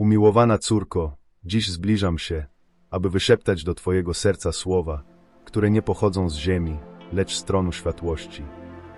Umiłowana córko, dziś zbliżam się, aby wyszeptać do Twojego serca słowa, które nie pochodzą z ziemi, lecz z tronu światłości.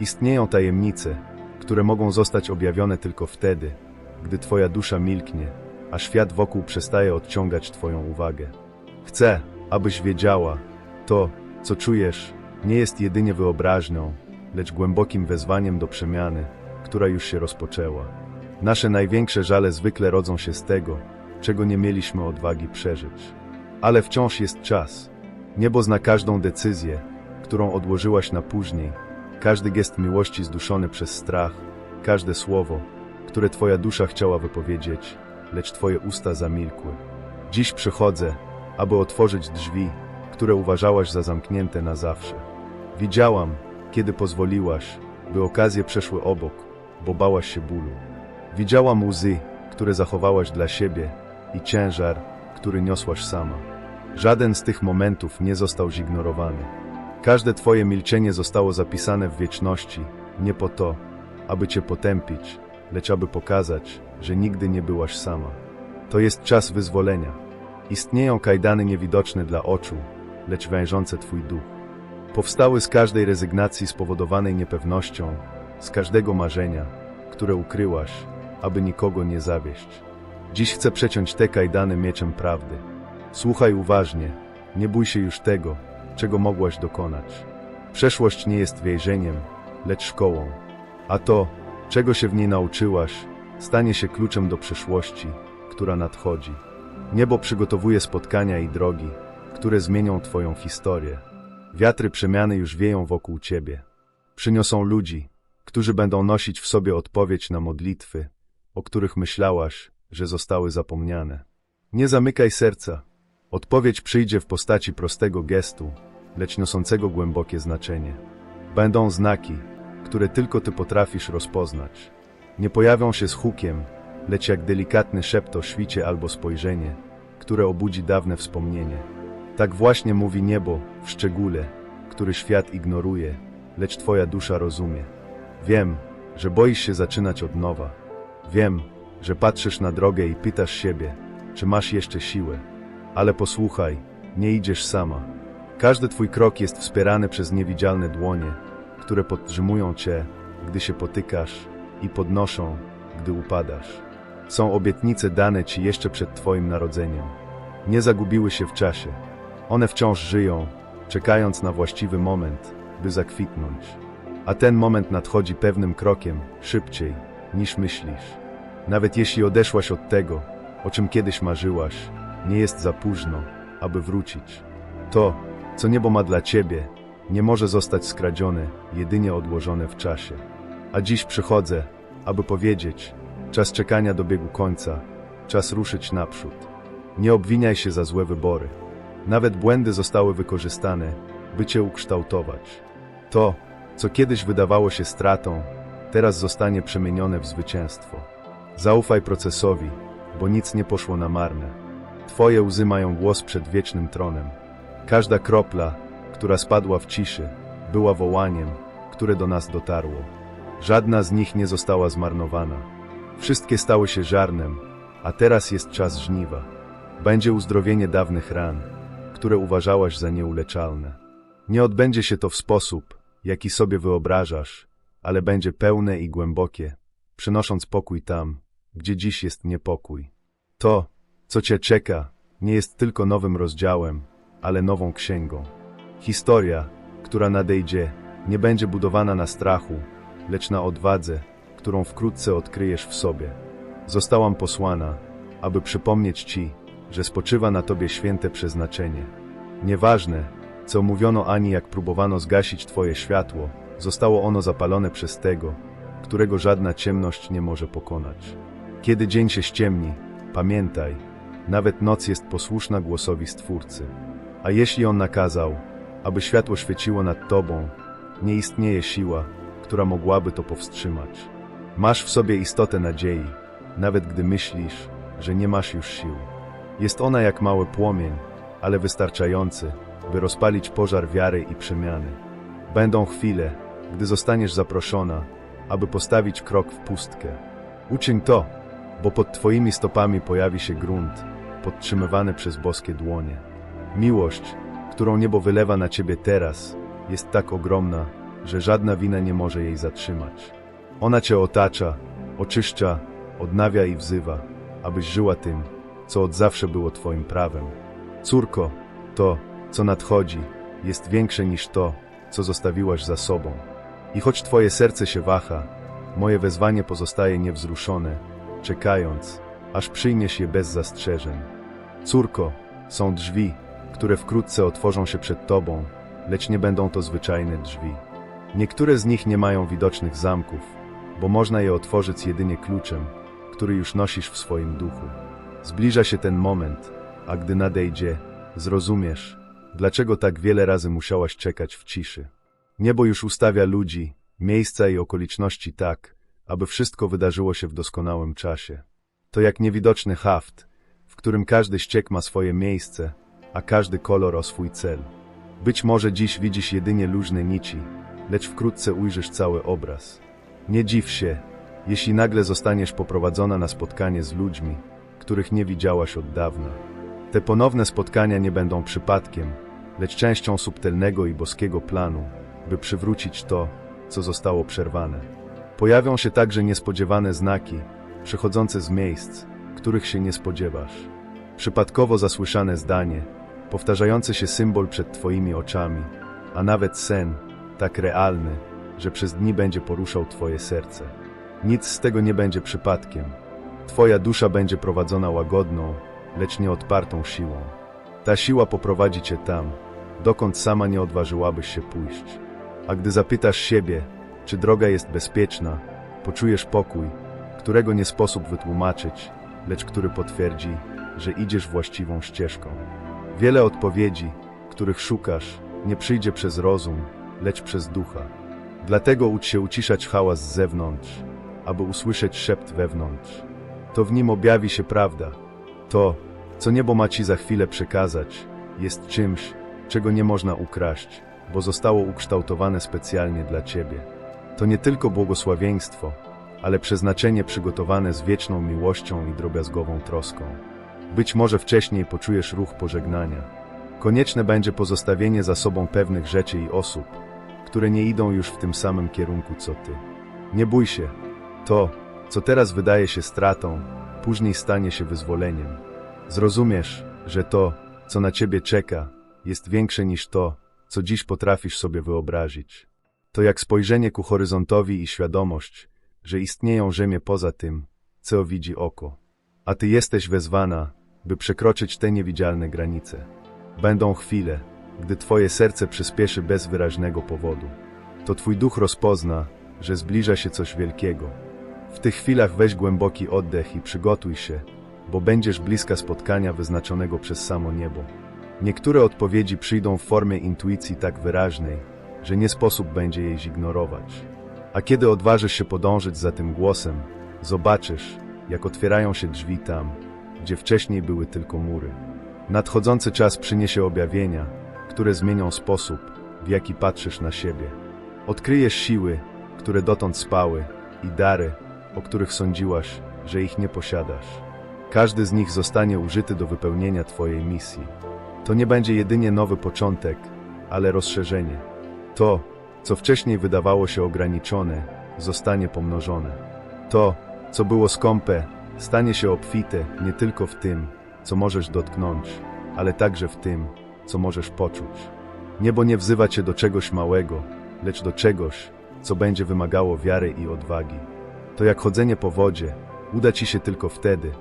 Istnieją tajemnice, które mogą zostać objawione tylko wtedy, gdy Twoja dusza milknie, a świat wokół przestaje odciągać Twoją uwagę. Chcę, abyś wiedziała, to, co czujesz, nie jest jedynie wyobraźnią, lecz głębokim wezwaniem do przemiany, która już się rozpoczęła. Nasze największe żale zwykle rodzą się z tego, czego nie mieliśmy odwagi przeżyć. Ale wciąż jest czas. Niebo zna każdą decyzję, którą odłożyłaś na później, każdy gest miłości zduszony przez strach, każde słowo, które Twoja dusza chciała wypowiedzieć, lecz Twoje usta zamilkły. Dziś przychodzę, aby otworzyć drzwi, które uważałaś za zamknięte na zawsze. Widziałam, kiedy pozwoliłaś, by okazje przeszły obok, bo bałaś się bólu. Widziałam łzy, które zachowałaś dla siebie i ciężar, który niosłaś sama. Żaden z tych momentów nie został zignorowany. Każde Twoje milczenie zostało zapisane w wieczności, nie po to, aby Cię potępić, lecz aby pokazać, że nigdy nie byłaś sama. To jest czas wyzwolenia. Istnieją kajdany niewidoczne dla oczu, lecz wężące Twój duch. Powstały z każdej rezygnacji spowodowanej niepewnością, z każdego marzenia, które ukryłaś, aby nikogo nie zawieść. Dziś chcę przeciąć te kajdany mieczem prawdy. Słuchaj uważnie, nie bój się już tego, czego mogłaś dokonać. Przeszłość nie jest więzieniem, lecz szkołą, a to, czego się w niej nauczyłaś, stanie się kluczem do przyszłości, która nadchodzi. Niebo przygotowuje spotkania i drogi, które zmienią Twoją historię. Wiatry przemiany już wieją wokół Ciebie. Przyniosą ludzi, którzy będą nosić w sobie odpowiedź na modlitwy, o których myślałaś, że zostały zapomniane. Nie zamykaj serca. Odpowiedź przyjdzie w postaci prostego gestu, lecz niosącego głębokie znaczenie. Będą znaki, które tylko Ty potrafisz rozpoznać. Nie pojawią się z hukiem, lecz jak delikatny szept o świcie albo spojrzenie, które obudzi dawne wspomnienie. Tak właśnie mówi niebo, w szczególe, który świat ignoruje, lecz Twoja dusza rozumie. Wiem, że boisz się zaczynać od nowa. Wiem, że patrzysz na drogę i pytasz siebie, czy masz jeszcze siłę. Ale posłuchaj, nie idziesz sama. Każdy Twój krok jest wspierany przez niewidzialne dłonie, które podtrzymują Cię, gdy się potykasz i podnoszą, gdy upadasz. Są obietnice dane Ci jeszcze przed Twoim narodzeniem. Nie zagubiły się w czasie. One wciąż żyją, czekając na właściwy moment, by zakwitnąć. A ten moment nadchodzi pewnym krokiem, szybciej, niż myślisz. Nawet jeśli odeszłaś od tego, o czym kiedyś marzyłaś, nie jest za późno, aby wrócić. To, co niebo ma dla ciebie, nie może zostać skradzione, jedynie odłożone w czasie. A dziś przychodzę, aby powiedzieć, czas czekania dobiegł końca, czas ruszyć naprzód. Nie obwiniaj się za złe wybory. Nawet błędy zostały wykorzystane, by cię ukształtować. To, co kiedyś wydawało się stratą, teraz zostanie przemienione w zwycięstwo. Zaufaj procesowi, bo nic nie poszło na marne. Twoje łzy mają głos przed wiecznym tronem. Każda kropla, która spadła w ciszy, była wołaniem, które do nas dotarło. Żadna z nich nie została zmarnowana. Wszystkie stały się żarnem, a teraz jest czas żniwa. Będzie uzdrowienie dawnych ran, które uważałaś za nieuleczalne. Nie odbędzie się to w sposób, jaki sobie wyobrażasz, ale będzie pełne i głębokie, przynosząc pokój tam, gdzie dziś jest niepokój. To, co cię czeka, nie jest tylko nowym rozdziałem, ale nową księgą. Historia, która nadejdzie, nie będzie budowana na strachu, lecz na odwadze, którą wkrótce odkryjesz w sobie. Zostałam posłana, aby przypomnieć ci, że spoczywa na tobie święte przeznaczenie. Nieważne, co mówiono ani jak próbowano zgasić twoje światło, zostało ono zapalone przez tego, którego żadna ciemność nie może pokonać. Kiedy dzień się ściemni, pamiętaj, nawet noc jest posłuszna głosowi Stwórcy. A jeśli On nakazał, aby światło świeciło nad Tobą, nie istnieje siła, która mogłaby to powstrzymać. Masz w sobie istotę nadziei, nawet gdy myślisz, że nie masz już sił. Jest ona jak mały płomień, ale wystarczający, by rozpalić pożar wiary i przemiany. Będą chwile, gdy zostaniesz zaproszona, aby postawić krok w pustkę. Uczyń to, bo pod twoimi stopami pojawi się grunt, podtrzymywany przez boskie dłonie. Miłość, którą niebo wylewa na ciebie teraz, jest tak ogromna, że żadna wina nie może jej zatrzymać. Ona cię otacza, oczyszcza, odnawia i wzywa, abyś żyła tym, co od zawsze było twoim prawem. Córko, to, co nadchodzi, jest większe niż to, co zostawiłaś za sobą. I choć twoje serce się waha, moje wezwanie pozostaje niewzruszone, czekając, aż przyjmiesz je bez zastrzeżeń. Córko, są drzwi, które wkrótce otworzą się przed tobą, lecz nie będą to zwyczajne drzwi. Niektóre z nich nie mają widocznych zamków, bo można je otworzyć jedynie kluczem, który już nosisz w swoim duchu. Zbliża się ten moment, a gdy nadejdzie, zrozumiesz, dlaczego tak wiele razy musiałaś czekać w ciszy. Niebo już ustawia ludzi, miejsca i okoliczności tak, aby wszystko wydarzyło się w doskonałym czasie. To jak niewidoczny haft, w którym każdy ściek ma swoje miejsce, a każdy kolor o swój cel. Być może dziś widzisz jedynie luźne nici, lecz wkrótce ujrzysz cały obraz. Nie dziw się, jeśli nagle zostaniesz poprowadzona na spotkanie z ludźmi, których nie widziałaś od dawna. Te ponowne spotkania nie będą przypadkiem, lecz częścią subtelnego i boskiego planu, by przywrócić to, co zostało przerwane. Pojawią się także niespodziewane znaki, przychodzące z miejsc, których się nie spodziewasz. Przypadkowo zasłyszane zdanie, powtarzający się symbol przed Twoimi oczami, a nawet sen, tak realny, że przez dni będzie poruszał Twoje serce. Nic z tego nie będzie przypadkiem. Twoja dusza będzie prowadzona łagodną, lecz nieodpartą siłą. Ta siła poprowadzi Cię tam, dokąd sama nie odważyłabyś się pójść. A gdy zapytasz siebie, czy droga jest bezpieczna, poczujesz pokój, którego nie sposób wytłumaczyć, lecz który potwierdzi, że idziesz właściwą ścieżką. Wiele odpowiedzi, których szukasz, nie przyjdzie przez rozum, lecz przez ducha. Dlatego ucz się uciszać hałas z zewnątrz, aby usłyszeć szept wewnątrz. To w nim objawi się prawda. To, co niebo ma ci za chwilę przekazać, jest czymś, czego nie można ukraść, bo zostało ukształtowane specjalnie dla ciebie. To nie tylko błogosławieństwo, ale przeznaczenie przygotowane z wieczną miłością i drobiazgową troską. Być może wcześniej poczujesz ruch pożegnania. Konieczne będzie pozostawienie za sobą pewnych rzeczy i osób, które nie idą już w tym samym kierunku co ty. Nie bój się. To, co teraz wydaje się stratą, później stanie się wyzwoleniem. Zrozumiesz, że to, co na ciebie czeka, jest większe niż to, co dziś potrafisz sobie wyobrazić. To jak spojrzenie ku horyzontowi i świadomość, że istnieją rzemie poza tym, co widzi oko. A ty jesteś wezwana, by przekroczyć te niewidzialne granice. Będą chwile, gdy twoje serce przyspieszy bez wyraźnego powodu. To twój duch rozpozna, że zbliża się coś wielkiego. W tych chwilach weź głęboki oddech i przygotuj się, bo będziesz bliska spotkania wyznaczonego przez samo niebo. Niektóre odpowiedzi przyjdą w formie intuicji tak wyraźnej, że nie sposób będzie jej zignorować. A kiedy odważysz się podążyć za tym głosem, zobaczysz, jak otwierają się drzwi tam, gdzie wcześniej były tylko mury. Nadchodzący czas przyniesie objawienia, które zmienią sposób, w jaki patrzysz na siebie. Odkryjesz siły, które dotąd spały, i dary, o których sądziłaś, że ich nie posiadasz. Każdy z nich zostanie użyty do wypełnienia Twojej misji. To nie będzie jedynie nowy początek, ale rozszerzenie. To, co wcześniej wydawało się ograniczone, zostanie pomnożone. To, co było skąpe, stanie się obfite nie tylko w tym, co możesz dotknąć, ale także w tym, co możesz poczuć. Niebo nie wzywa cię do czegoś małego, lecz do czegoś, co będzie wymagało wiary i odwagi. To jak chodzenie po wodzie, uda ci się tylko wtedy,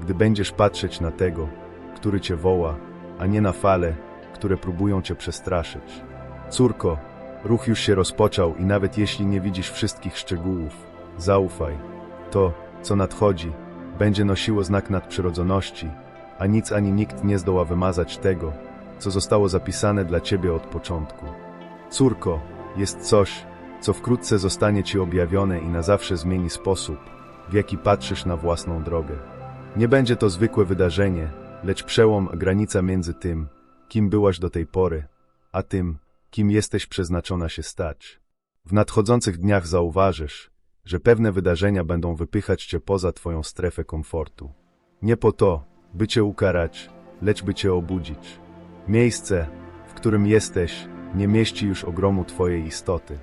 gdy będziesz patrzeć na tego, który cię woła, a nie na fale, które próbują cię przestraszyć. Córko, ruch już się rozpoczął i nawet jeśli nie widzisz wszystkich szczegółów, zaufaj. To, co nadchodzi, będzie nosiło znak nadprzyrodzoności, a nic ani nikt nie zdoła wymazać tego, co zostało zapisane dla ciebie od początku. Córko, jest coś, co wkrótce zostanie ci objawione i na zawsze zmieni sposób, w jaki patrzysz na własną drogę. Nie będzie to zwykłe wydarzenie, lecz przełom, granica między tym, kim byłaś do tej pory, a tym, kim jesteś przeznaczona się stać. W nadchodzących dniach zauważysz, że pewne wydarzenia będą wypychać cię poza twoją strefę komfortu. Nie po to, by cię ukarać, lecz by cię obudzić. Miejsce, w którym jesteś, nie mieści już ogromu twojej istoty.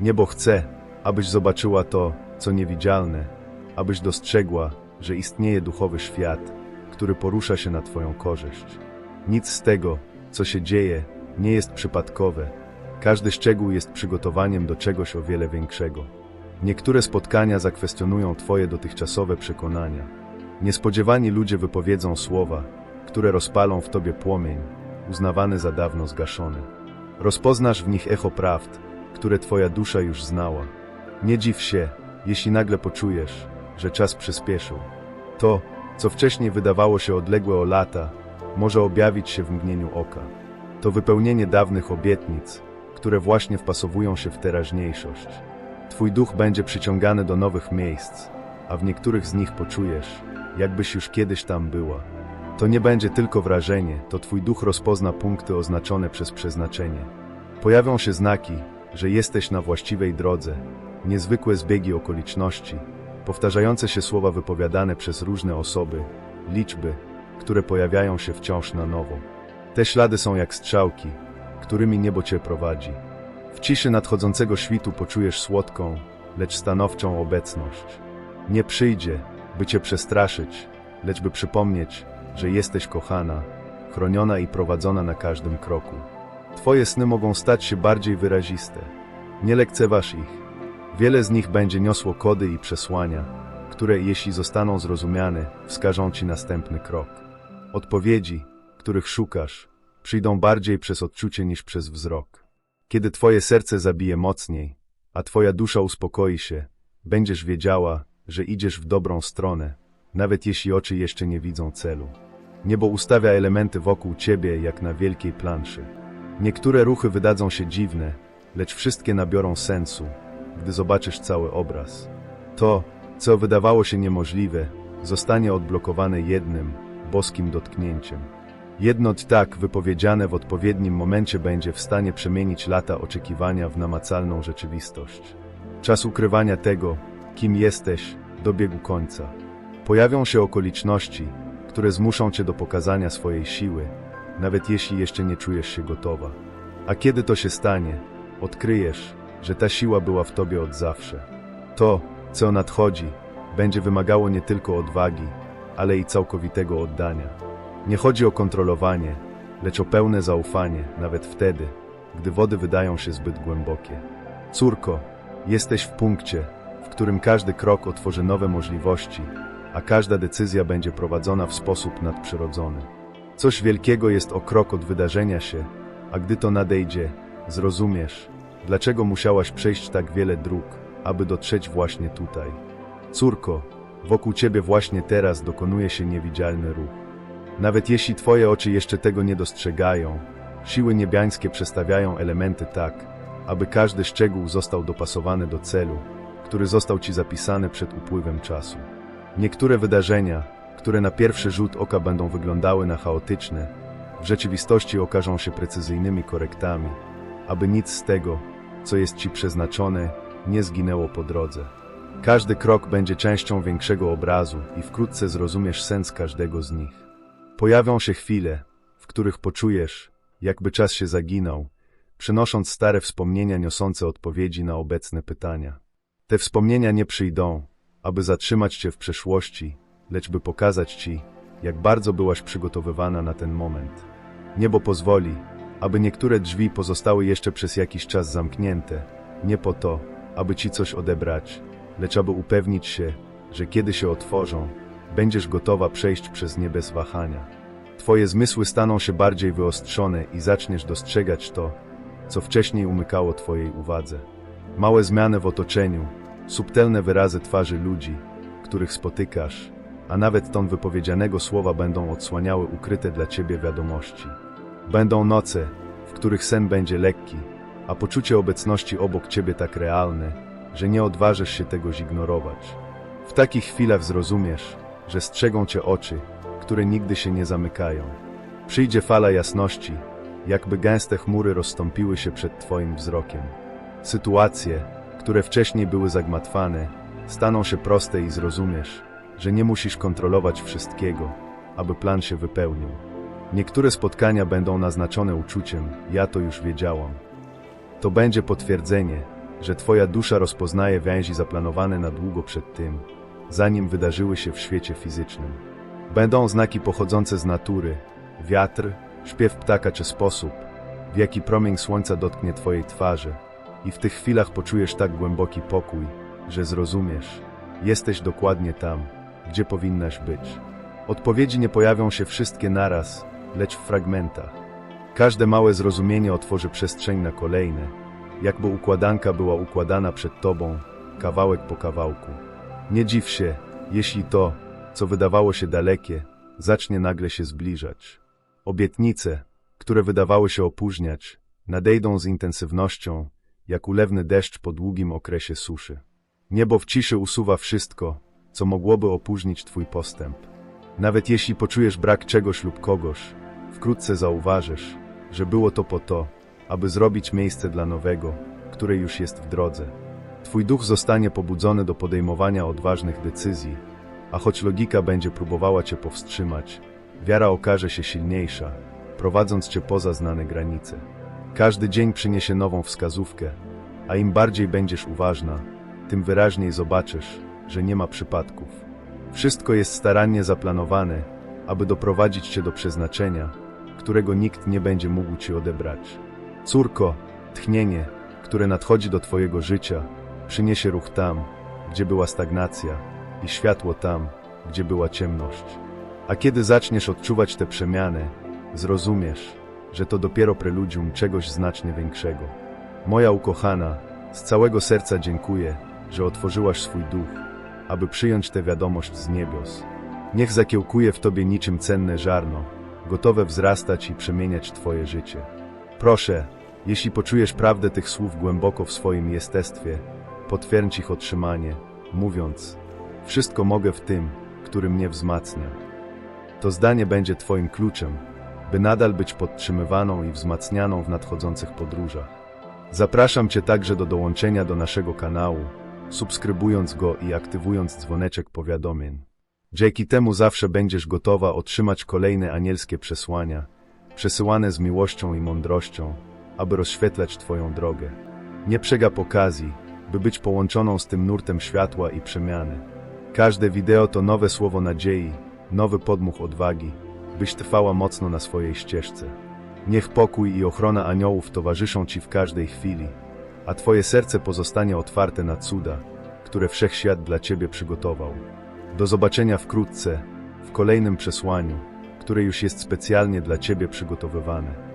Niebo chce, abyś zobaczyła to, co niewidzialne, abyś dostrzegła, że istnieje duchowy świat, który porusza się na twoją korzyść. Nic z tego, co się dzieje, nie jest przypadkowe. Każdy szczegół jest przygotowaniem do czegoś o wiele większego. Niektóre spotkania zakwestionują Twoje dotychczasowe przekonania. Niespodziewani ludzie wypowiedzą słowa, które rozpalą w Tobie płomień, uznawany za dawno zgaszony. Rozpoznasz w nich echo prawd, które Twoja dusza już znała. Nie dziw się, jeśli nagle poczujesz, że czas przyspieszył. To, co wcześniej wydawało się odległe o lata, może objawić się w mgnieniu oka. To wypełnienie dawnych obietnic, które właśnie wpasowują się w teraźniejszość. Twój duch będzie przyciągany do nowych miejsc, a w niektórych z nich poczujesz, jakbyś już kiedyś tam była. To nie będzie tylko wrażenie, to Twój duch rozpozna punkty oznaczone przez przeznaczenie. Pojawią się znaki, że jesteś na właściwej drodze, niezwykłe zbiegi okoliczności, powtarzające się słowa wypowiadane przez różne osoby, liczby, które pojawiają się wciąż na nowo. Te ślady są jak strzałki, którymi niebo cię prowadzi. W ciszy nadchodzącego świtu poczujesz słodką, lecz stanowczą obecność. Nie przyjdzie, by cię przestraszyć, lecz by przypomnieć, że jesteś kochana, chroniona i prowadzona na każdym kroku. Twoje sny mogą stać się bardziej wyraziste. Nie lekceważ ich. Wiele z nich będzie niosło kody i przesłania, które, jeśli zostaną zrozumiane, wskażą ci następny krok. Odpowiedzi, których szukasz, przyjdą bardziej przez odczucie niż przez wzrok. Kiedy twoje serce zabije mocniej, a twoja dusza uspokoi się, będziesz wiedziała, że idziesz w dobrą stronę, nawet jeśli oczy jeszcze nie widzą celu. Niebo ustawia elementy wokół ciebie jak na wielkiej planszy. Niektóre ruchy wydadzą się dziwne, lecz wszystkie nabiorą sensu, gdy zobaczysz cały obraz. To, co wydawało się niemożliwe, zostanie odblokowane jednym, boskim dotknięciem. Jedno tak wypowiedziane w odpowiednim momencie będzie w stanie przemienić lata oczekiwania w namacalną rzeczywistość. Czas ukrywania tego, kim jesteś, dobiegł końca. Pojawią się okoliczności, które zmuszą cię do pokazania swojej siły, nawet jeśli jeszcze nie czujesz się gotowa. A kiedy to się stanie, odkryjesz, że ta siła była w tobie od zawsze. To, co nadchodzi, będzie wymagało nie tylko odwagi, ale i całkowitego oddania. Nie chodzi o kontrolowanie, lecz o pełne zaufanie, nawet wtedy, gdy wody wydają się zbyt głębokie. Córko, jesteś w punkcie, w którym każdy krok otworzy nowe możliwości, a każda decyzja będzie prowadzona w sposób nadprzyrodzony. Coś wielkiego jest o krok od wydarzenia się, a gdy to nadejdzie, zrozumiesz, dlaczego musiałaś przejść tak wiele dróg, aby dotrzeć właśnie tutaj. Córko, wokół ciebie właśnie teraz dokonuje się niewidzialny ruch. Nawet jeśli twoje oczy jeszcze tego nie dostrzegają, siły niebiańskie przestawiają elementy tak, aby każdy szczegół został dopasowany do celu, który został ci zapisany przed upływem czasu. Niektóre wydarzenia, które na pierwszy rzut oka będą wyglądały na chaotyczne, w rzeczywistości okażą się precyzyjnymi korektami, aby nic z tego, co jest ci przeznaczone, nie zginęło po drodze. Każdy krok będzie częścią większego obrazu i wkrótce zrozumiesz sens każdego z nich. Pojawią się chwile, w których poczujesz, jakby czas się zaginął, przynosząc stare wspomnienia niosące odpowiedzi na obecne pytania. Te wspomnienia nie przyjdą, aby zatrzymać cię w przeszłości, lecz by pokazać ci, jak bardzo byłaś przygotowywana na ten moment. Niebo pozwoli, aby niektóre drzwi pozostały jeszcze przez jakiś czas zamknięte, nie po to, aby ci coś odebrać, lecz aby upewnić się, że kiedy się otworzą, będziesz gotowa przejść przez nie bez wahania. Twoje zmysły staną się bardziej wyostrzone i zaczniesz dostrzegać to, co wcześniej umykało Twojej uwadze. Małe zmiany w otoczeniu, subtelne wyrazy twarzy ludzi, których spotykasz, a nawet ton wypowiedzianego słowa będą odsłaniały ukryte dla Ciebie wiadomości. Będą noce, w których sen będzie lekki, a poczucie obecności obok Ciebie tak realne, że nie odważysz się tego zignorować. W takich chwilach zrozumiesz, że strzegą Cię oczy, które nigdy się nie zamykają. Przyjdzie fala jasności, jakby gęste chmury rozstąpiły się przed Twoim wzrokiem. Sytuacje, które wcześniej były zagmatwane, staną się proste i zrozumiesz, że nie musisz kontrolować wszystkiego, aby plan się wypełnił. Niektóre spotkania będą naznaczone uczuciem, ja to już wiedziałam. To będzie potwierdzenie, że Twoja dusza rozpoznaje więzi zaplanowane na długo przed tym, zanim wydarzyły się w świecie fizycznym. Będą znaki pochodzące z natury, wiatr, śpiew ptaka czy sposób, w jaki promień słońca dotknie Twojej twarzy, i w tych chwilach poczujesz tak głęboki pokój, że zrozumiesz, jesteś dokładnie tam, gdzie powinnaś być. Odpowiedzi nie pojawią się wszystkie naraz, lecz w fragmentach. Każde małe zrozumienie otworzy przestrzeń na kolejne, jakby układanka była układana przed tobą, kawałek po kawałku. Nie dziw się, jeśli to, co wydawało się dalekie, zacznie nagle się zbliżać. Obietnice, które wydawały się opóźniać, nadejdą z intensywnością, jak ulewny deszcz po długim okresie suszy. Niebo w ciszy usuwa wszystko, co mogłoby opóźnić Twój postęp. Nawet jeśli poczujesz brak czegoś lub kogoś, wkrótce zauważysz, że było to po to, aby zrobić miejsce dla nowego, które już jest w drodze. Twój duch zostanie pobudzony do podejmowania odważnych decyzji, a choć logika będzie próbowała Cię powstrzymać, wiara okaże się silniejsza, prowadząc Cię poza znane granice. Każdy dzień przyniesie nową wskazówkę, a im bardziej będziesz uważna, tym wyraźniej zobaczysz, że nie ma przypadków. Wszystko jest starannie zaplanowane, aby doprowadzić cię do przeznaczenia, którego nikt nie będzie mógł ci odebrać. Córko, tchnienie, które nadchodzi do twojego życia, przyniesie ruch tam, gdzie była stagnacja i światło tam, gdzie była ciemność. A kiedy zaczniesz odczuwać te przemiany, zrozumiesz, że to dopiero preludium czegoś znacznie większego. Moja ukochana, z całego serca dziękuję, że otworzyłaś swój duch, aby przyjąć tę wiadomość z niebios. Niech zakiełkuje w tobie niczym cenne żarno, gotowe wzrastać i przemieniać twoje życie. Proszę, jeśli poczujesz prawdę tych słów głęboko w swoim jestestwie, potwierdź ich otrzymanie, mówiąc: Wszystko mogę w tym, który mnie wzmacnia. To zdanie będzie Twoim kluczem, by nadal być podtrzymywaną i wzmacnianą w nadchodzących podróżach. Zapraszam Cię także do dołączenia do naszego kanału, subskrybując go i aktywując dzwoneczek powiadomień. Dzięki temu zawsze będziesz gotowa otrzymać kolejne anielskie przesłania, przesyłane z miłością i mądrością, aby rozświetlać Twoją drogę. Nie przegap okazji, by być połączoną z tym nurtem światła i przemiany. Każde wideo to nowe słowo nadziei, nowy podmuch odwagi, byś trwała mocno na swojej ścieżce. Niech pokój i ochrona aniołów towarzyszą Ci w każdej chwili, a Twoje serce pozostanie otwarte na cuda, które wszechświat dla Ciebie przygotował. Do zobaczenia wkrótce, w kolejnym przesłaniu, które już jest specjalnie dla Ciebie przygotowywane.